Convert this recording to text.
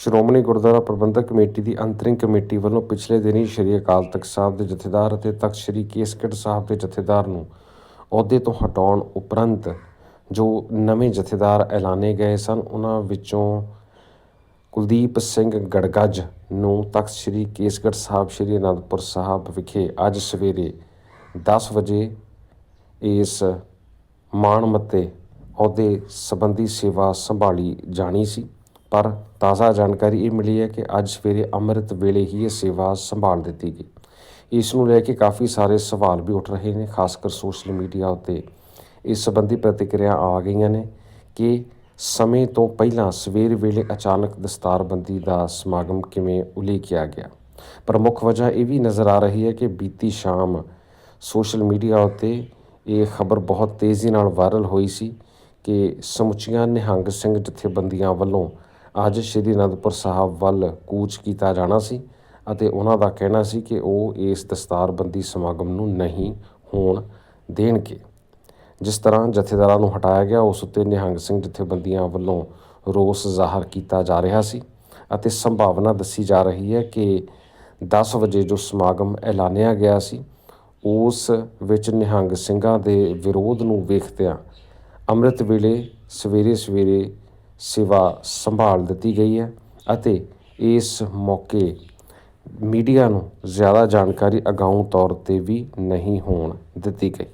Shiromani Gurdwara Prabandhak committee ਦੀ ਅੰਤਰਿੰਗ committee ਵੱਲੋਂ ਪਿਛਲੇ ਦਿਨੀ ਸ਼੍ਰੀ ਅਕਾਲ ਤਖਤ ਸਾਹਿਬ ਦੇ ਜਥੇਦਾਰ ਅਤੇ ਤਖਤ ਸ਼੍ਰੀ ਕੇਸਗੜ੍ਹ ਸਾਹਿਬ ਦੇ ਜਥੇਦਾਰ ਨੂੰ ਅਹੁਦੇ ਤੋਂ ਹਟਾਉਣ ਉਪਰੰਤ ਜੋ ਨਵੇਂ ਜਥੇਦਾਰ ਐਲਾਨੇ ਗਏ ਸਨ, ਉਹਨਾਂ ਵਿੱਚੋਂ ਕੁਲਦੀਪ ਸਿੰਘ ਗੜਗੱਜ ਨੂੰ ਤਖਤ ਸ੍ਰੀ ਕੇਸਗੜ੍ਹ ਸਾਹਿਬ, ਸ੍ਰੀ ਅਨੰਦਪੁਰ ਸਾਹਿਬ ਵਿਖੇ ਅੱਜ ਸਵੇਰੇ 10 ਵਜੇ ਇਸ ਮਾਣਮੱਤੇ ਅਹੁਦੇ ਸੰਬੰਧੀ ਸੇਵਾ ਸੰਭਾਲੀ ਜਾਣੀ ਸੀ। ਪਰ ਤਾਜ਼ਾ ਜਾਣਕਾਰੀ ਇਹ ਮਿਲੀ ਹੈ ਕਿ ਅੱਜ ਸਵੇਰੇ ਅੰਮ੍ਰਿਤ ਵੇਲੇ ਹੀ ਇਹ ਸੇਵਾ ਸੰਭਾਲ ਦਿੱਤੀ ਗਈ। ਇਸ ਨੂੰ ਲੈ ਕੇ ਕਾਫੀ ਸਾਰੇ ਸਵਾਲ ਵੀ ਉੱਠ ਰਹੇ ਨੇ, ਖਾਸ ਕਰ ਸੋਸ਼ਲ ਮੀਡੀਆ ਉੱਤੇ। ਇਸ ਸੰਬੰਧੀ ਪ੍ਰਤੀਕਿਰਿਆ ਆ ਗਈਆਂ ਨੇ ਕਿ ਸਮੇਂ ਤੋਂ ਪਹਿਲਾਂ ਸਵੇਰ ਵੇਲੇ ਅਚਾਨਕ ਦਸਤਾਰਬੰਦੀ ਦਾ ਸਮਾਗਮ ਕਿਵੇਂ ਉਲੀਕਿਆ ਗਿਆ। ਪਰ ਮੁੱਖ ਵਜ੍ਹਾ ਇਹ ਵੀ ਨਜ਼ਰ ਆ ਰਹੀ ਹੈ ਕਿ ਬੀਤੀ ਸ਼ਾਮ ਸੋਸ਼ਲ ਮੀਡੀਆ ਉੱਤੇ ਇਹ ਖਬਰ ਬਹੁਤ ਤੇਜ਼ੀ ਨਾਲ ਵਾਇਰਲ ਹੋਈ ਸੀ ਕਿ ਸਮੁੱਚੀਆਂ ਨਿਹੰਗ ਸਿੰਘ ਜਥੇਬੰਦੀਆਂ ਵੱਲੋਂ ਅੱਜ ਸ਼੍ਰੀ ਅਨੰਦਪੁਰ ਸਾਹਿਬ ਵੱਲ ਕੂਚ ਕੀਤਾ ਜਾਣਾ ਸੀ ਅਤੇ ਉਹਨਾਂ ਦਾ ਕਹਿਣਾ ਸੀ ਕਿ ਉਹ ਇਸ ਦਸਤਾਰਬੰਦੀ ਸਮਾਗਮ ਨੂੰ ਨਹੀਂ ਹੋਣ ਦੇਣਗੇ। ਜਿਸ ਤਰ੍ਹਾਂ ਜਥੇਦਾਰਾਂ ਨੂੰ ਹਟਾਇਆ ਗਿਆ, ਉਸ ਉੱਤੇ ਨਿਹੰਗ ਸਿੰਘ ਜਥੇਬੰਦੀਆਂ ਵੱਲੋਂ ਰੋਸ ਜ਼ਾਹਰ ਕੀਤਾ ਜਾ ਰਿਹਾ ਸੀ ਅਤੇ ਸੰਭਾਵਨਾ ਦੱਸੀ ਜਾ ਰਹੀ ਹੈ ਕਿ 10 ਵਜੇ ਜੋ ਸਮਾਗਮ ਐਲਾਨਿਆ ਗਿਆ ਸੀ, ਉਸ ਵਿੱਚ ਨਿਹੰਗ ਸਿੰਘਾਂ ਦੇ ਵਿਰੋਧ ਨੂੰ ਵੇਖਦਿਆਂ ਅੰਮ੍ਰਿਤ ਵੇਲੇ ਸਵੇਰੇ ਸਵੇਰੇ ਸੇਵਾ ਸੰਭਾਲ ਦਿੱਤੀ ਗਈ ਹੈ ਅਤੇ ਇਸ ਮੌਕੇ ਮੀਡੀਆ ਨੂੰ ਜ਼ਿਆਦਾ ਜਾਣਕਾਰੀ ਅਗਾਊਂ ਤੌਰ ਤੇ ਵੀ ਨਹੀਂ ਹੋਣ ਦਿੱਤੀ ਗਈ।